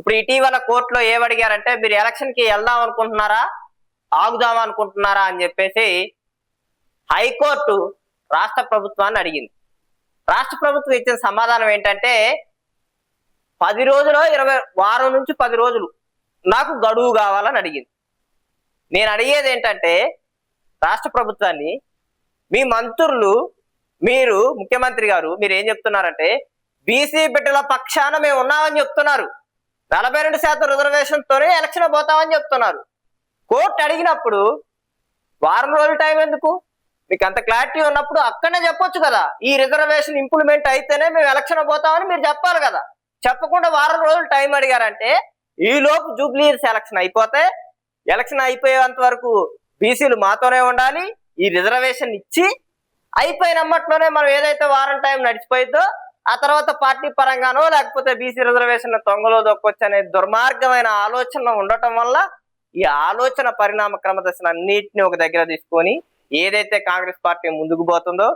ఇప్పుడు ఇటీవల కోర్టులో ఏమడిగారంటే మీరు ఎలక్షన్కి వెళ్దాం అనుకుంటున్నారా ఆగుదాం అనుకుంటున్నారా అని చెప్పేసి హైకోర్టు రాష్ట్ర ప్రభుత్వాన్ని అడిగింది. రాష్ట్ర ప్రభుత్వం ఇచ్చిన సమాధానం ఏంటంటే పది రోజులు ఇరవై వారం నుంచి పది రోజులు నాకు గడువు కావాలని అడిగింది. నేను అడిగేది ఏంటంటే రాష్ట్ర ప్రభుత్వాన్ని మీ మంత్రులు మీరు ముఖ్యమంత్రి గారు మీరు ఏం చెప్తున్నారంటే బీసీ బిడ్డల పక్షాన మేము ఉన్నామని చెప్తున్నారు. నలభై రెండు శాతం రిజర్వేషన్ తోనే ఎలక్షన్ పోతామని చెప్తున్నారు. కోర్టు అడిగినప్పుడు వారం రోజుల టైం ఎందుకు? మీకు అంత క్లారిటీ ఉన్నప్పుడు అక్కడనే చెప్పొచ్చు కదా. ఈ రిజర్వేషన్ ఇంప్లిమెంట్ అయితేనే మేము ఎలక్షన్ పోతామని మీరు చెప్పాలి కదా. చెప్పకుండా వారం రోజులు టైం అడిగారంటే ఈ లోపు జూబ్లీ ఎలక్షన్ అయిపోతే ఎలక్షన్ అయిపోయేంత వరకు బీసీలు మాతోనే ఉండాలి. ఈ రిజర్వేషన్ ఇచ్చి అయిపోయినమ్మట్లోనే మనం ఏదైతే వారం టైం నడిచిపోయిద్దో ఆ తర్వాత పార్టీ పరంగానో లేకపోతే బీసీ రిజర్వేషన్ తొంగలో దొక్కొచ్చు అనే దుర్మార్గమైన ఆలోచన ఉండటం వల్ల ఈ ఆలోచన పరిణామ క్రమదశను అన్నిటిని ఒక దగ్గర తీసుకొని ఏదైతే కాంగ్రెస్ పార్టీ ముందుకు పోతుందో